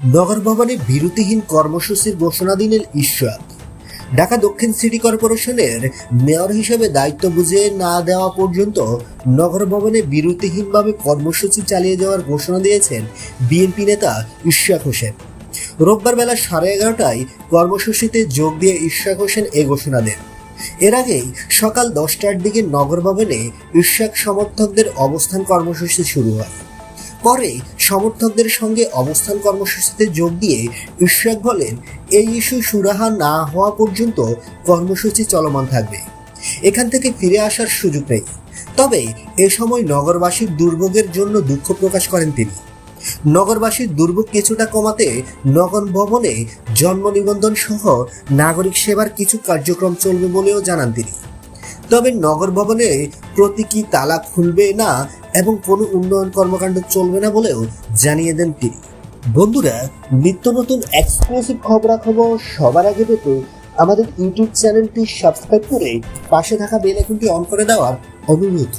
নগর ভবনে বিরতিহীন কর্মসূচির ঘোষণা দিলেন ঈশ্বর। ঢাকা দক্ষিণ সিটি কর্পোরেশনের মেয়র হিসেবে দায়িত্ব বুঝে না দেওয়া পর্যন্ত নগর ভবনে বিরতিহীনভাবে কর্মসূচি চালিয়ে যাওয়ার ঘোষণা দিয়েছেন বিএনপি নেতা ইশাক হোসেন। রোববার বেলা সাড়ে এগারোটায় কর্মসূচিতে যোগ দিয়ে ইশাক হোসেন এ ঘোষণা দেন। এর আগেই সকাল দশটার দিকে নগর ভবনে ইশাক সমর্থকদের অবস্থান কর্মসূচি শুরু হয়। পরে সমর্থকদের সঙ্গে অবস্থান কর্মসূচিতে যোগ দিয়ে ইশরাক বলেন, এই ইস্যু সুরাহা না হওয়া পর্যন্ত কর্মসূচি চলমান থাকবে। এখান থেকে ফিরে আসার সুযোগ নেই। তবে এ সময় নগরবাসীর দুর্ভোগের জন্য দুঃখ প্রকাশ করেন তিনি। নগরবাসীর দুর্ভোগ কিছুটা কমাতে নগর ভবনে জন্ম নিবন্ধন সহ নাগরিক সেবার কিছু কার্যক্রম চলবে বলেও জানান তিনি। তবে নগর ভবনে প্রতীকী তালা খুলবে না এবং কোনো উন্নয়ন কর্মকাণ্ড চলবে না বলেও জানিয়ে দেন তিনি। বন্ধুরা, নিত্য নতুন এক্সক্লুসিভ খবরাখবর সবার আগে পেতে আমাদের ইউটিউব চ্যানেলটি সাবস্ক্রাইব করে পাশে থাকা বেল আইকনটি অন করে দেওয়ার অনুরোধ